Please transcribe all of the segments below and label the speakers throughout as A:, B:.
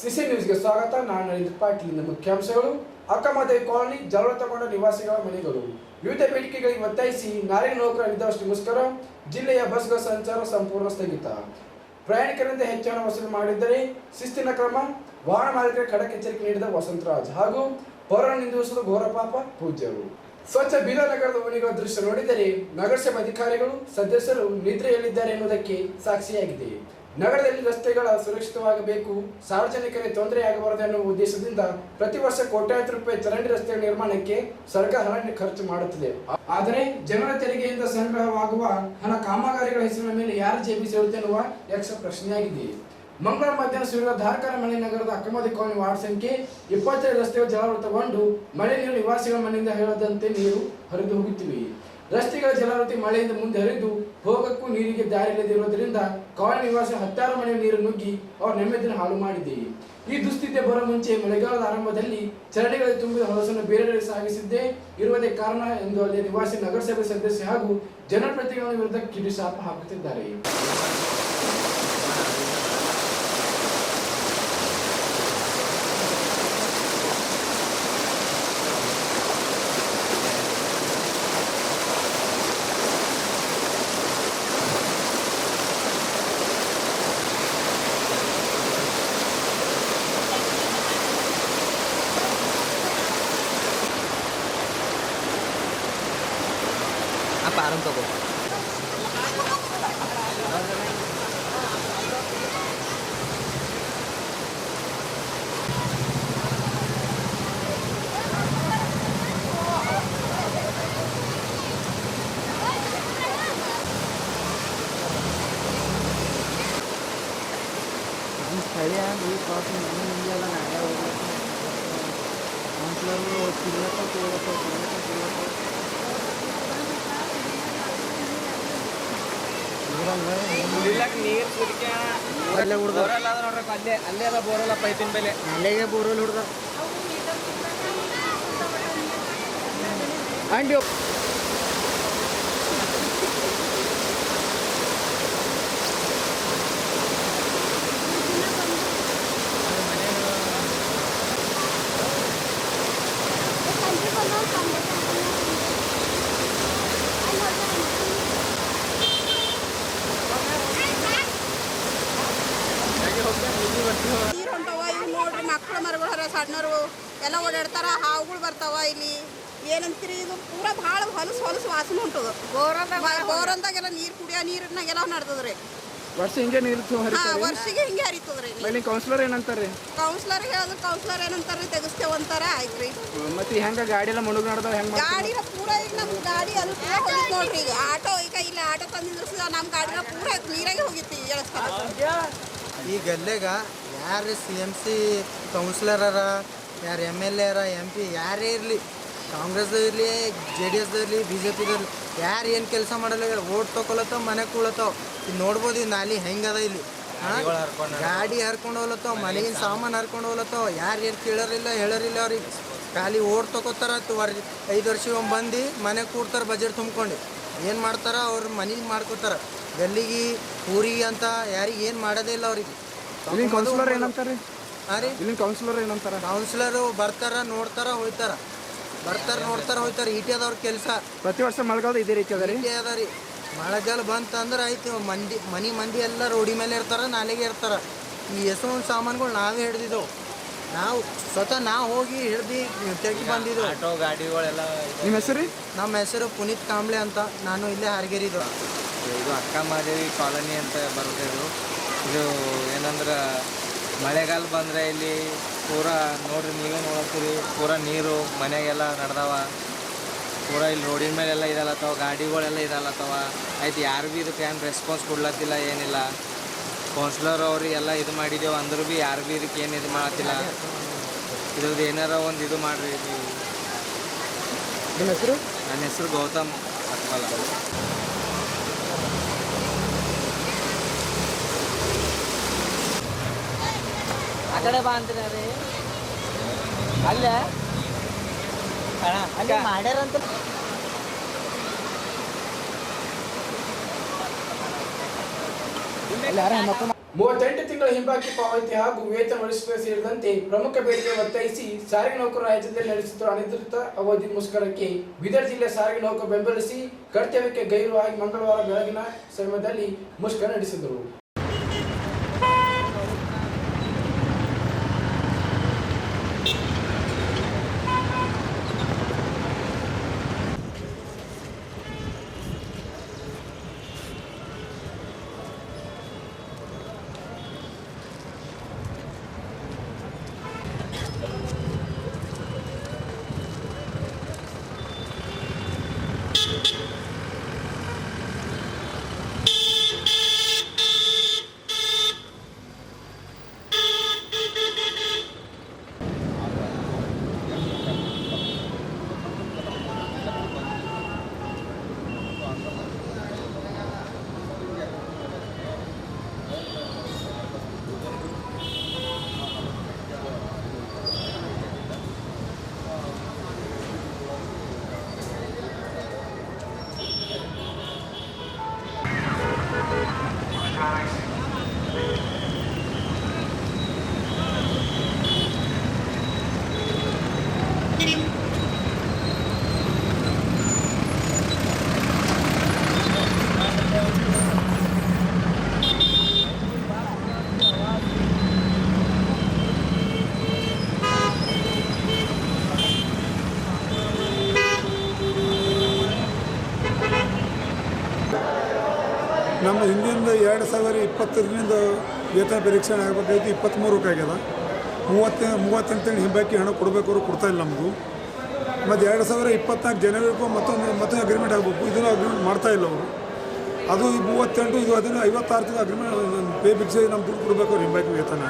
A: CC ನ್ಯೂಸ್ಗೆ ಸ್ವಾಗತ. ನಾನು ನರೇಂದ್ರ ಪಾಟೀಲ್ ಮುಖ್ಯಾಂಶಗಳು. ಅಕ್ಕಮದೇವಿ ಕಾಲನಿ ಜಲವೃತಗೊಂಡ ನಿವಾಸಿಗಳ ಮನೆಗಳು. ವಿವಿಧ ಬೇಡಿಕೆಗಳಿಗೆ ಒತ್ತಾಯಿಸಿ ನಾರಿನ ನೌಕರ ಮುಷ್ಕರ, ಜಿಲ್ಲೆಯ ಬಸ್ಗಳ ಸಂಚಾರ ಸಂಪೂರ್ಣ ಸ್ಥಗಿತ. ಪ್ರಯಾಣಿಕರಿಂದ ಹೆಚ್ಚಿನ ವಸೂಲು ಮಾಡಿದ್ದರೆ ಶಿಸ್ತಿನ ಕ್ರಮ, ವಾಹನ ಮಾಲೀಕರ ಖಡಕ್ ಎಚ್ಚರಿಕೆ ನೀಡಿದ ವಸಂತರಾಜ್ ಹಾಗೂ ಪೌರ ನಿಂದಿಸಲು ಘೋರಪಾಪ ಪೂಜ್ಯರು. ಸ್ವಚ್ಛ ಬೀದರ್ ನಗರದ ಓಣಿಗಳ ದೃಶ್ಯ ನೋಡಿದರೆ ನಗರಸಭೆ ಅಧಿಕಾರಿಗಳು, ಸದಸ್ಯರು ನಿದ್ರೆಯಲ್ಲಿದ್ದಾರೆ ಎನ್ನುವುದಕ್ಕೆ ಸಾಕ್ಷಿಯಾಗಿದೆ. ನಗರದಲ್ಲಿ ರಸ್ತೆಗಳ ಸುರಕ್ಷಿತವಾಗಬೇಕು, ಸಾರ್ವಜನಿಕರಿಗೆ ತೊಂದರೆಯಾಗಬಾರದು ಎನ್ನುವ ಉದ್ದೇಶದಿಂದ ಪ್ರತಿ ವರ್ಷ ಕೋಟ್ಯಾಂತರ ರೂಪಾಯಿ ಚರಂಡಿ ರಸ್ತೆಗಳ ನಿರ್ಮಾಣಕ್ಕೆ ಸರ್ಕಾರ ಹಣ ಖರ್ಚು ಮಾಡುತ್ತದೆ. ಆದರೆ ಜನರ ತೆರಿಗೆಯಿಂದ ಸಂಗ್ರಹವಾಗುವ ಹಣ ಕಾಮಗಾರಿಗಳ ಹೆಸರಿನ ಮೇಲೆ ಯಾರ ಜೇಬಿ ಸೇರುತ್ತೆ ಎನ್ನುವ ಯಕ್ಷ ಪ್ರಶ್ನೆಯಾಗಿದೆ. ಮಂಗಳವಾರ ಮಧ್ಯಾಹ್ನ ಸುರಿದ ಧಾರಕಾರ ಮಳೆ ನಗರದ ಅಕ್ರಮದಿ ಕಾಲೋನಿ ವಾರ್ಡ್ ಸಂಖ್ಯೆ ಇಪ್ಪತ್ತೈದು ರಸ್ತೆಗಳು ಜಲಾವೃತಗೊಂಡು ಮಳೆ ನೀರು ನಿವಾಸಿಗಳ ಮನೆಯಿಂದ ಹೇಳದಂತೆ ನೀರು ಹರಿದು ಹೋಗುತ್ತಿವೆ. ರಸ್ತೆಗಳ ಜಲಾವೃತಿ ಮಳೆಯಿಂದ ಮುಂದೆ ಹರಿದು ಹೋಗಕ್ಕೂ ನೀರಿಗೆ ದಾರಿ ಇಲ್ಲದಿರುವುದರಿಂದ ಕಾಲೋನಿ ನಿವಾಸಿ ಹತ್ತಾರು ಮನೆ ನೀರು ನುಗ್ಗಿ ಅವರ ನೆಮ್ಮದಿನ ಹಾಳು ಮಾಡಿದೆ. ಈ ದುಸ್ಥಿತಿ ಬರೋ ಮುಂಚೆ ಮಳೆಗಾಲದ ಆರಂಭದಲ್ಲಿ ಚರಂಡಿಗಳಲ್ಲಿ ತುಂಬಿದ ಹೊಲಸನ್ನು ಬೇರೆ ಸಾಗಿಸಿದ್ದೇ ಇರುವುದೇ ಕಾರಣ ಎಂದು ಅಲ್ಲಿ ನಿವಾಸಿ ನಗರಸಭೆ ಸದಸ್ಯ ಹಾಗೂ ಜನಪ್ರತಿನಿಧಿಗಳ ವಿರುದ್ಧ ಕಿಡಿಶಾಪ ಹಾಕುತ್ತಿದ್ದಾರೆ.
B: ಆ ಪಾರಂ ತಗೋ ಸ್ಥಳೀಯ ಈ ಪಾಪ ಮನೆ ಮುಂದೆಲ್ಲ ನಾಳೆ ಹೋಗ್ಬೇಕು ಕೌನ್ಸಿಲರು ತಿರ್ಲಕ್ಕ ತಿರ್ಲಕ್ಕ ತಿರ್ಲಕ್ಕ ತಿರ್ಲಕ್ಕ ಅಲ್ಲಿಗೆ ಬೋರಲ್ಲಿ ಹುಡ್ದ ಅಂಡಿ
C: ಮಕ್ಕಳು ಮರಗಳು ಹರ ಸಣ್ಣರು ಎಲ್ಲ ಓಡಾಡ್ತಾರ ಹಾವುಗಳು ಬರ್ತಾವ ಇಲ್ಲಿ. ಏನಂತೀರಿ ಇದು? ಪೂರ ಭಾಳ ಹೊಲಸು ಹೊಲಸು ವಾಸನೆ ಉಂಟದು ಬೋರಂದಾಗೆಲ್ಲ ನೀರು ಕುಡಿಯೋ ನೀರಿನಾಗೆಲ್ಲ ನಡ್ದದ್ರಿ.
A: ವರ್ಷ ಹಿಂಗೆ ನೀರು
C: ಹಾ ವರ್ಷಿಗೆ ಹಿಂಗೆ ಹರಿತದ್ರಿ
A: ಇಲ್ಲಿ ಕೌನ್ಸಿಲರ್ ಏನಂತಾರೆ
C: ಕೌನ್ಸಿಲರ್ ಹೇಳಿದ್ರು ಕೌನ್ಸಿಲರ್ ಏನಂತಾರ್ರಿ? ತೆಗಿಸ್ತೇವೆ ಅಂತಾರ ಆಯ್ತ್ರಿ.
A: ಮತ್ತೆ ಹೆಂಗ ಗಾಡಿ ಎಲ್ಲ ಮುಳುಗ್ ನಡ್ದಾವ ಹೆಂಗ
C: ಗಾಡಿ ಪೂರ ಈಗ ನಮ್ಮ ಗಾಡಿ ಅದು ಪೂರ ಹೋಗಿತ್ತು ನೋಡ್ರಿ ಈಗ. ಆಟೋ ಈಗ ಇಲ್ಲ ಆಟೋ ತಂದಿದ್ರು ನಮ್ಮ ಗಾಡಿನ ಪೂರ ನೀರಾಗೆ ಹೋಗಿತ್ತು ಎಳಸ್ತಾರ
D: ಈ ಗಲ್ಲೆಗ ಯಾರು ಸಿ ಎಂ ಸಿ ಕೌನ್ಸಿಲರ್ ಅರ ಯಾರು ಎಂ ಎಲ್ ಎ ಅರ ಎಂ ಪಿ ಯಾರೇ ಇರಲಿ ಕಾಂಗ್ರೆಸ್ ಇರಲಿ ಜೆ ಡಿ ಎಸ್ ಇರಲಿ ಬಿ ಜೆ ಪಿದರ್ಲಿ ಯಾರು ಏನು ಕೆಲಸ ಮಾಡಲ್ಲ ಹೇಳಿ ಓಟ್ ತೊಗೊಳತ್ತವ ಮನೆ ಕೂಳತ್ತವ ಇಲ್ಲಿ ನೋಡ್ಬೋದು ಈ ನಾಲಿ ಹೆಂಗದ ಇಲ್ಲಿ. ಗಾಡಿ ಹರ್ಕೊಂಡು ಹೋಗ್ಲತ್ತಾವ ಮನೆಗಿನ ಸಾಮಾನು. ಹರ್ಕೊಂಡು ಹೋಗ್ಲತ್ತಾವ ಯಾರು ಏನು ಕೇಳೋರಿಲ್ಲ ಹೇಳೋರಿಲ್ಲ ಅವ್ರಿಗೆ. ಖಾಲಿ ಓಟ್ ತೊಗೋತಾರ ವರ್ ಐದು ವರ್ಷ ಒಮ್ಮೆ ಬಂದು ಮನೆ ಕೂಡ್ತಾರೆ ಬಜೆಟ್ ತುಂಬ್ಕೊಂಡು. ಏನು ಮಾಡ್ತಾರ ಅವ್ರ ಮನೆಗೆ ಮಾಡ್ಕೋತಾರ ಗಲ್ಲಿಗೆ ಊರಿಗೆ ಅಂತ ಯಾರಿಗೆ ಏನು ಮಾಡೋದೇ ಇಲ್ಲ ಅವ್ರಿಗೆ.
A: ಇಲ್ಲಿನ ಕೌನ್ಸಿಲರ್ ಏನಂತಾರೆ?
D: ರೀ?
A: ಇಲ್ಲಿನ ಕೌನ್ಸಿಲರ್ ಏನಂತಾರೆ?
D: ಕೌನ್ಸಿಲರು ಬರ್ತಾರ ನೋಡ್ತಾರ ಹೋಯ್ತಾರ. ಬರ್ತಾರ ನೋಡ್ತಾರ ಹೋಯ್ತಾರ. ಈಟಿ ಅದವ್ರ ಕೆಲಸ.
A: ಪ್ರತಿ ವರ್ಷ ಮಳೆಗಾಲ ಇದೇ ರೀತಿ ಅದ ರೀ?
D: ಅದ ರೀ. ಮಳೆಗಾಲ ಬಂತಂದ್ರೆ ಆಯ್ತು ಮಂದಿ ಮನಿ ಮಂದಿ ಎಲ್ಲ ರೋಡಿ ಮೇಲೆ ಇರ್ತಾರ ನಾಲೆಗೆ ಇರ್ತಾರ. ಈ ಎಷ್ಟೊಂದು ಸಾಮಾನುಗಳು ನಾವೇ ಹಿಡ್ದಿದ್ದೆವು. ನಾವು ಸ್ವತಃ ನಾವು ಹೋಗಿ ಹಿಡ್ದು ತೆಗಿ ಬಂದಿದ್ದು.
E: ಆಟೋ ಗಾಡಿಗಳೆಲ್ಲ
A: ನಿಮ್ಮ ಹೆಸರು?
D: ನಮ್ಮ ಹೆಸರು ಪುನೀತ್ ಕಾಂಬ್ಳೆ ಅಂತ. ನಾನು ಇಲ್ಲೇ ಹಾರ್ಗೇರಿದ್ದು
E: ಇದು ಅಕ್ಕ ಮಾದೇವಿ ಕಾಲೋನಿ ಅಂತ ಬರುತ್ತೆ ಇದು. ಇದು ಏನಂದ್ರೆ ಮಳೆಗಾಲ ಬಂದರೆ ಇಲ್ಲಿ ಪೂರ ನೋಡ್ರಿ ನೀವೇ ನೋಡ್ತೀರಿ ಪೂರ ನೀರು ಮನೆಗೆಲ್ಲ ನಡೆದವ. ಪೂರಾ ಇಲ್ಲಿ ರೋಡಿನ ಮೇಲೆಲ್ಲ ಇದಲ್ಲತ್ತವ ಗಾಡಿಗಳೆಲ್ಲ ಇದಲ್ಲತ್ತವ ಆಯ್ತು ಯಾರು ಭೀ ಇದಕ್ಕೆ ಏನು ರೆಸ್ಪಾನ್ಸ್ ಕೊಡ್ಲತ್ತಿಲ್ಲ ಏನಿಲ್ಲ. ಕೌನ್ಸಿಲರ್ ಅವ್ರಿಗೆಲ್ಲ ಇದು ಮಾಡಿದ್ದೇವೆ ಅಂದ್ರೂ ಭೀ ಯಾರು ಭೀ ಇದಕ್ಕೆ ಏನು ಇದು ಮಾಡತ್ತಿಲ್ಲ. ಇದ್ರದ್ದು ಏನಾರ ಒಂದು ಇದು ಮಾಡ್ರಿ. ನೀವು
A: ನಿಮ್ಮ ಹೆಸರು?
E: ನನ್ನ ಹೆಸರು ಗೌತಮ್ ಅಕ್ಮಲ್
B: ಆ ಕಡೆ ಬಾ ಅಲ್ಲೇ? ಅಲ್ಲಿ ಮಾಡ್ಯಾರಂತ
A: ಅಲ್ಲಿ ಯಾರ ಹೆಣ್ಮಕ್ಳು ಮೂವತ್ತೆಂಟು ತಿಂಗಳ ಹಿಂಬಾಕಿ ಪಾವತಿ ಹಾಗೂ ವೇತನ ಉಳಿಸುವ ಸೇರಿದಂತೆ ಪ್ರಮುಖ ಬೇಡಿಕೆ ಒತ್ತಾಯಿಸಿ ಸಾರಿಗೆ ನೌಕರರ ರಾಜ್ಯದಲ್ಲಿ ನಡೆಸುತ್ತಿರುವ ಅನಿರ್ದಿಷ್ಟ ಅವಧಿ ಮುಷ್ಕರಕ್ಕೆ ಬೀದರ್ ಜಿಲ್ಲೆ ಸಾರಿಗೆ ನೌಕರು ಬೆಂಬಲಿಸಿ ಕರ್ತವ್ಯಕ್ಕೆ ಗೈರುವಾಗಿ ಮಂಗಳವಾರ ಬೆಳಗಿನ ಸಮಯದಲ್ಲಿ ಮುಷ್ಕರ ನಡೆಸಿದರು
F: ನಮ್ಮ ಹಿಂದಿಂದ ಎರಡು ಸಾವಿರ ಇಪ್ಪತ್ತರಿಂದ ವೇತನ ಪರೀಕ್ಷೆ ಆಗಬೇಕಾಗಿತ್ತು ಇಪ್ಪತ್ತ್ಮೂರಕ್ಕೆ ಆಗ್ಯದ ಮೂವತ್ತ ಮೂವತ್ತೆಂಟು ಹಿಂಬಾಕಿ ಹಣ ಕೊಡಬೇಕು ಅವರು ಕೊಡ್ತಾ ಇಲ್ಲ ನಮಗೂ ಮತ್ತು ಎರಡು ಸಾವಿರ ಇಪ್ಪತ್ನಾಲ್ಕು ಜನವರಿಗೂ ಮತ್ತೊಂದು ಮತ್ತೊಂದು ಅಗ್ರಿಮೆಂಟ್ ಆಗಬೇಕು. ಇದನ್ನು ಅಗ್ರಿಮೆಂಟ್ ಮಾಡ್ತಾ ಇಲ್ಲ ಅವರು. ಅದು ಈ ಮೂವತ್ತೆಂಟು ಇದು ಅದನ್ನು ಐವತ್ತಾರು ತಿಂಗಳು ಅಗ್ರಿಮೆಂಟ್ ಪೇ ಭಿಕ್ಷೆ ನಮ್ಮ ದುಡ್ಡು ಕೊಡಬೇಕು ಅವ್ರು ಹಿಂಬಾಕಿ ವೇತನ.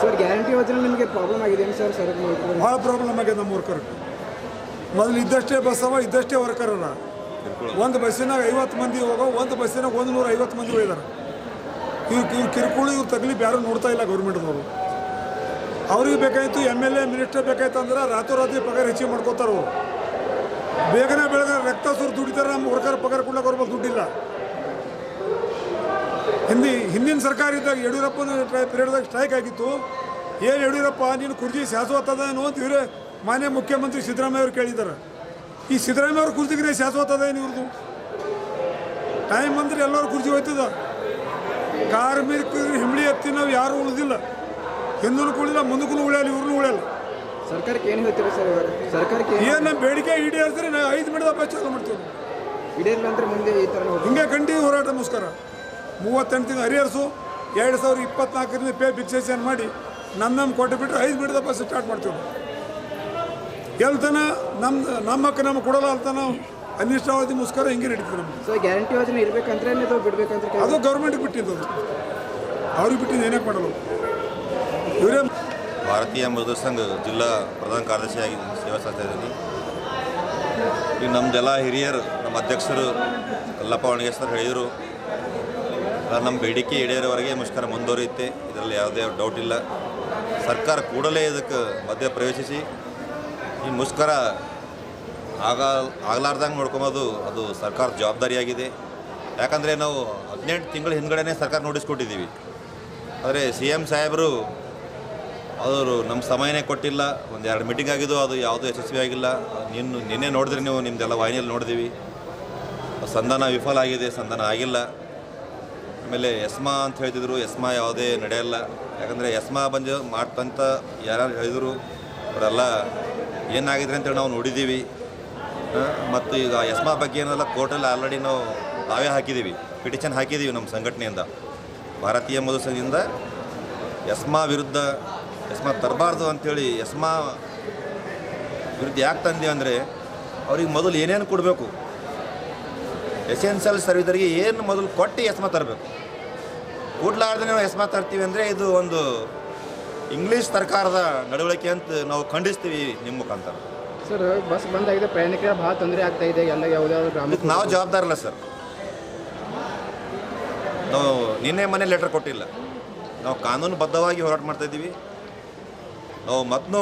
B: ಸರ್ ಗ್ಯಾರಂಟಿ ಯೋಜನೆ ನಿಮಗೆ ಪ್ರಾಬ್ಲಮ್ ಆಗಿದೆ ಸರ್? ಸರ್
F: ಭಾಳ ಪ್ರಾಬ್ಲಮ್ ಆಗಿದೆ ನಮ್ಮ ವರ್ಕರ್ ಮೊದಲು ಇದ್ದಷ್ಟೇ ಬಸ್ ಅವ ಇದ್ದಷ್ಟೇ ವರ್ಕರ್ ಅದ ಒಂದು ಬಸ್ಸಿನಾಗ ಐವತ್ತು ಮಂದಿ ಹೋಗೋ, ಒಂದು ಬಸ್ಸಿನಾಗ ಒಂದು ನೂರ ಐವತ್ತು ಮಂದಿ ಹೋಗಿದ್ದಾರೆ ಇವ್ರು ಇವ್ರು ಕಿರುಕುಳ ಇವ್ರು ತಗ್ಲಿಪ್ ಯಾರೂ ನೋಡ್ತಾ ಇಲ್ಲ ಗೌರ್ಮೆಂಟ್ದವರು. ಅವ್ರಿಗೆ ಬೇಕಾಯಿತು ಎಂ ಎಲ್ ಎ ಮಿನಿಸ್ಟರ್ ಬೇಕಾಯ್ತು ಅಂದ್ರೆ ರಾತ್ರೋರಾತ್ರಿ ಪಗಾರ ಹೆಚ್ಚಿಗೆ ಮಾಡ್ಕೋತಾರೆ ಅವರು. ಬೇಗನೆ ಬೆಳಗ್ಗೆ ರಕ್ತ ಸುರು ದುಡಿತಾರೆ, ನಮ್ಮ ವರ್ಕರ್ ಪಗಾರ ಕೂಡ ಅವ್ರ ದುಡ್ಡಿಲ್ಲ. ಹಿಂದಿ, ಹಿಂದಿನ ಸರ್ಕಾರ ಇದ್ದಾಗ ಯಡಿಯೂರಪ್ಪನ ಪೀರಿಯಡ್ದಾಗ ಸ್ಟ್ರೈಕ್ ಆಗಿತ್ತು. ಏನು ಯಡಿಯೂರಪ್ಪ, ನೀನು ಕುರ್ಜಿ ಶಾಸವತ್ತದೇನು ಅಂತ ಇವರೇ ಮಾನ್ಯ ಮುಖ್ಯಮಂತ್ರಿ ಸಿದ್ದರಾಮಯ್ಯ ಅವರು ಕೇಳಿದ್ದಾರೆ ಈ ಸಿದ್ದರಾಮಯ್ಯ ಅವ್ರ ಕುರ್ಚಿಗೆ ಏನು ಇವ್ರದ್ದು ಟೈಮ್ ಅಂದ್ರೆ ಎಲ್ಲರೂ ಕುರ್ಜಿ ಹೋಯ್ತದ. ಕಾರ್ಮಿಕರು ಹಿಂಬಳಿ ಹತ್ತಿ ನಾವು ಯಾರು ಉಳಿದಿಲ್ಲ. ಹಿಂದೂ ಕುಳಿಲ್ಲ ಮುಂದಕ್ಕೂ ಉಳಿಯಲ್ಲ ಇವ್ರನ್ನೂ ಉಳಿಯಲ್ಲ.
B: ಸರ್ಕಾರಕ್ಕೆ ಏನು ಹೇಳ್ತೀರಾ ಸರ್ ಸರ್ಕಾರಕ್ಕೆ
F: ಏನು ನಮ್ಮ ಬೇಡಿಕೆ ಈಡೇರಿಸಿದ್ರೆ ನಾವು ಐದು ಮಿನಿಟ್ ಚಾಲು ಮಾಡ್ತೀವಿ
B: ಈಡೇರಿಲ್ಲ ಅಂದ್ರೆ ಮುಂದೆ ಈ ಥರ ಹೋಗಿ
F: ಕಂಟಿನ್ಯೂ ಹೋರಾಟ ಮುಸ್ಕರ ಮೂವತ್ತೆಂಟು ತಿಂಗಳು ಹರಿಹರಿಸು ಎರಡು ಸಾವಿರದ ಇಪ್ಪತ್ನಾಲ್ಕರಿಂದ ಪೇ ಫಿಕ್ಸೇಷನ್ ಮಾಡಿ ನನ್ನ ಕೊಟ್ಟು ಬಿಟ್ಟರೆ ಐದು ಮಿನಿಟ್ ಬಸ್ ಸ್ಟಾರ್ಟ್ ಮಾಡ್ತೀವಿ. ನಾವು. ಎಲ್ತನ ನಮ್ದು ನಮ್ಮ ಹಕ್ಕ ನಮ್ಗೆ ಕೊಡಲ್ಲ ಅಲ್ತನ ಅನಿಷ್ಟಾವಧಿ ಮುಸ್ಕರ ಹಿಂಗೆ ನಡೀತದೆ ನಮ್ಗೆ.
B: ಸರ್ ಗ್ಯಾರಂಟಿ ಯೋಜನೆ ಇರ್ಬೇಕಂದ್ರೆ ಬಿಡ್ಬೇಕಂತ
F: ಅದು ಗೌರ್ಮೆಂಟ್ ಬಿಟ್ಟಿದ್ದು ಅದು. ಅವ್ರಿಗೆ ಬಿಟ್ಟಿದ್ದು ಏನೇ ಮಾಡಲ್ಲ ಇವರೇ
G: ಭಾರತೀಯ ಮಜದೂರ್ ಸಂಘ ಜಿಲ್ಲಾ ಪ್ರಧಾನ ಕಾರ್ಯದರ್ಶಿಯಾಗಿ ಸೇವಾ ಸಲ್ಲಿಸ್ತಾ ಇದ್ದೀನಿ ಈಗ ನಮ್ದೆಲ್ಲ ಹಿರಿಯರು ನಮ್ಮ ಅಧ್ಯಕ್ಷರು ಕಲ್ಲಪ್ಪ ಒಣಗೇಶ್ವರ್ ಸರ್ ಹೇಳಿದರು ನಮ್ಮ ಬೇಡಿಕೆ ಈಡೇರೋವರೆಗೆ ಮುಷ್ಕರ ಮುಂದುವರಿಯುತ್ತೆ. ಇದರಲ್ಲಿ ಯಾವುದೇ ಡೌಟ್ ಇಲ್ಲ. ಸರ್ಕಾರ ಕೂಡಲೇ ಇದಕ್ಕೆ ಮಧ್ಯ ಪ್ರವೇಶಿಸಿ ಈ ಮುಷ್ಕರ ಆಗ ಆಗಲಾರ್ದಂಗೆ ನೋಡ್ಕೊಬೋದು. ಅದು ಸರ್ಕಾರದ ಜವಾಬ್ದಾರಿಯಾಗಿದೆ. ಯಾಕಂದರೆ ನಾವು ಹದಿನೆಂಟು ತಿಂಗಳ ಹಿಂದ್ಗಡೆನೇ ಸರ್ಕಾರ ನೋಟಿಸ್ ಕೊಟ್ಟಿದ್ದೀವಿ. ಆದರೆ ಸಿ ಎಂ ಸಾಹೇಬರು ಅವರು ನಮ್ಮ ಸಮಯನೇ ಕೊಟ್ಟಿಲ್ಲ. ಒಂದು ಎರಡು ಮೀಟಿಂಗ್ ಆಗಿದ್ದು ಅದು ಯಾವುದೂ ಯಶಸ್ವಿ ಆಗಿಲ್ಲ. ನಿನ್ನ ನಿನ್ನೆ ನೋಡಿದ್ರೆ ನೀವು ನಿಮ್ಮದೆಲ್ಲ ವಾಹಿನಿಯಲ್ಲಿ ನೋಡಿದ್ದೀವಿ. ಸಂಧಾನ ವಿಫಲ ಆಗಿದೆ, ಸಂಧಾನ ಆಗಿಲ್ಲ. ಆಮೇಲೆ ಎಸ್ಮಾ ಅಂತ ಹೇಳ್ತಿದ್ರು, ಎಸ್ಮಾ ಯಾವುದೇ ನಡೆಯಲ್ಲ. ಯಾಕಂದರೆ ಎಸ್ಮಾ ಬಂದು ಮಾಡ್ತಂತ ಯಾರು ಹೇಳಿದರು, ಅವರೆಲ್ಲ ಏನಾಗಿದ್ರೆ ಅಂತೇಳಿ ನಾವು ನೋಡಿದ್ದೀವಿ. ಮತ್ತು ಈಗ ಎಸ್ಮಾ ಬಗ್ಗೆ ಏನೆಲ್ಲ, ಕೋರ್ಟಲ್ಲಿ ಆಲ್ರೆಡಿ ನಾವು ನಾವೇ ಹಾಕಿದ್ದೀವಿ, ಪಿಟಿಷನ್ ಹಾಕಿದ್ದೀವಿ ನಮ್ಮ ಸಂಘಟನೆಯಿಂದ. ಭಾರತೀಯ ಮಧು ಸಂಘದಿಂದ ಎಸ್ಮಾ ವಿರುದ್ಧ, ಎಸ್ಮಾ ತರಬಾರ್ದು ಅಂಥೇಳಿ ಎಸ್ಮಾ ವಿರುದ್ಧ ಯಾಕೆ ತಂದೆ ಅಂದರೆ, ಅವ್ರಿಗೆ ಮೊದಲು ಏನೇನು ಕೊಡಬೇಕು? ಎಸೆನ್ಷಿಯಲ್ ಸರ್ವಿಸರಿಗೆ ಏನು ಮೊದಲು ಕೊಟ್ಟು ಎಸ್ಮಾ ತರಬೇಕು? ಕೂಡ್ಲಾರ್ದೇ ನಾವು ಎಸ್ಮಾ ತರ್ತೀವಿ ಅಂದರೆ ಇದು ಒಂದು ಇಂಗ್ಲೀಷ್ ಸರ್ಕಾರದ ನಡವಳಿಕೆ ಅಂತ ನಾವು ಖಂಡಿಸ್ತೀವಿ ನಿಮ್ಮ ಮುಖಾಂತರ.
B: ಸರ್ ಬಸ್ ಬಂದಾಗಿದೆ ಪ್ರಯಾಣಿಕರ ಭಾಳ ತೊಂದರೆ ಆಗ್ತಾ ಇದೆ ಎಲ್ಲ ಯಾವುದಾದ್ರು ಗ್ರಾಮ
G: ನಾವು ನಾವು ಜವಾಬ್ದಾರಲ್ಲ ಸರ್. ನಾವು ನಿನ್ನೆ ಮನೆ ಲೆಟರ್ ಕೊಟ್ಟಿಲ್ಲ. ನಾವು ಕಾನೂನುಬದ್ಧವಾಗಿ ಹೋರಾಟ ಮಾಡ್ತಾ ಇದ್ದೀವಿ. ನಾವು ಮತ್ತು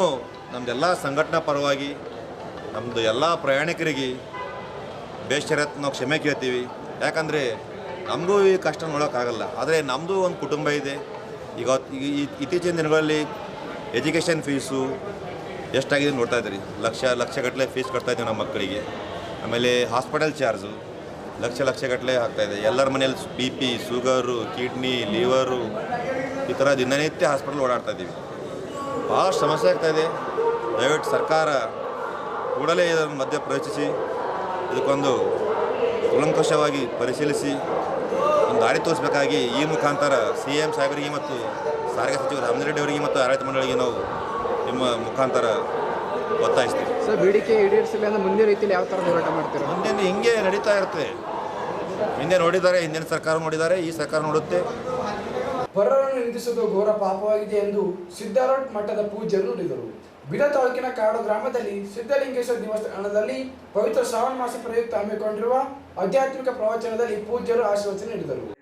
G: ನಮ್ಮದೆಲ್ಲ ಸಂಘಟನಾ ಪರವಾಗಿ ನಮ್ಮದು ಎಲ್ಲ ಪ್ರಯಾಣಿಕರಿಗೆ ಬೇಷರತ್ ನಾವು ಕ್ಷಮೆ ಕೇಳ್ತೀವಿ. ಯಾಕಂದರೆ ನಮಗೂ ಈ ಕಷ್ಟ ನೋಡೋಕ್ಕಾಗಲ್ಲ. ಆದರೆ ನಮ್ಮದು ಒಂದು ಕುಟುಂಬ ಇದೆ. ಈಗ ಇತ್ತೀಚಿನ ದಿನಗಳಲ್ಲಿ ಎಜುಕೇಷನ್ ಫೀಸು ಎಷ್ಟಾಗಿದೆ ನೋಡ್ತಾ ಇದ್ದೀರಿ. ಲಕ್ಷ, ಲಕ್ಷಗಟ್ಟಲೆ ಫೀಸ್ ಕಟ್ತಾ ಇದ್ದೀವಿ ನಮ್ಮ ಮಕ್ಕಳಿಗೆ. ಆಮೇಲೆ ಹಾಸ್ಪಿಟಲ್ ಚಾರ್ಜು, ಲಕ್ಷ, ಲಕ್ಷಗಟ್ಟಲೆ ಆಗ್ತಾಯಿದೆ ಎಲ್ಲರ ಮನೇಲಿ B P, sugar, kidney, liver, ಈ ಥರ ದಿನನಿತ್ಯ ಹಾಸ್ಪಿಟಲ್ ಓಡಾಡ್ತಾ ಇದ್ದೀವಿ. ಭಾಳ ಸಮಸ್ಯೆ ಆಗ್ತಾಯಿದೆ ದಯವಿಟ್ಟು ಸರ್ಕಾರ ಕೂಡಲೇ ಇದನ್ನು ಮಧ್ಯ ಪ್ರವೇಶಿಸಿ ಇದಕ್ಕೊಂದು ಕೂಲಂಕಷವಾಗಿ ಪರಿಶೀಲಿಸಿ ಒಂದು ದಾರಿ ತೋರಿಸಬೇಕಾಗಿ ಈ ಮುಖಾಂತರ ಸಿ ಎಂ ಸಾಹೇಬರಿಗೆ ಮತ್ತು ಸಾರಿಗೆ ಸಚಿವ ರಾಮರೆಡ್ಡಿ ಅವರಿಗೆ ಮತ್ತು ಆಡಳಿತ ಮಂಡಳಿಗೆ ನಾವು ನಿಮ್ಮ ಮುಖಾಂತರ ಒತ್ತಾಯಿಸ್ತೀವಿ.
A: ಸರ್ ಬೇಡಿಕೆ ಈಡೇರಿಸಿಲ್ಲ ಅಂದರೆ ಮುಂದೆ ರೀತಿಯಲ್ಲಿ ಯಾವ ಥರ ಹೋರಾಟ ಮಾಡ್ತೀರಾ?
G: ಮುಂದೆ ಹಿಂಗೆ ನಡೀತಾ ಇರುತ್ತೆ. ಹಿಂದೆ ನೋಡಿದ್ದಾರೆ ಹಿಂದಿನ ಸರ್ಕಾರ ನೋಡಿದ್ದಾರೆ ಈ ಸರ್ಕಾರ ನೋಡುತ್ತೆ.
H: ಪರರನ್ನು ನಿಂದಿಸುವುದು ಘೋರ ಪಾಪವಾಗಿದೆ ಎಂದು ಸಿದ್ದಾರೋಟ್ ಮಠದ ಪೂಜ್ಯರು ನುಡಿದರು. ಬಿಡ ತಾಲೂಕಿನ ಕಾಡು ಗ್ರಾಮದಲ್ಲಿ ಸಿದ್ಧಲಿಂಗೇಶ್ವರ ದೇವಸ್ಥಾನದಲ್ಲಿ ಪವಿತ್ರ ಶ್ರಾವಣ ಮಾಸ ಪ್ರಯುಕ್ತ ಹಮ್ಮಿಕೊಂಡಿರುವ ಆಧ್ಯಾತ್ಮಿಕ ಪ್ರವಚನದಲ್ಲಿ ಪೂಜ್ಯರು ಆಶೀರ್ವಚನ ನೀಡಿದರು.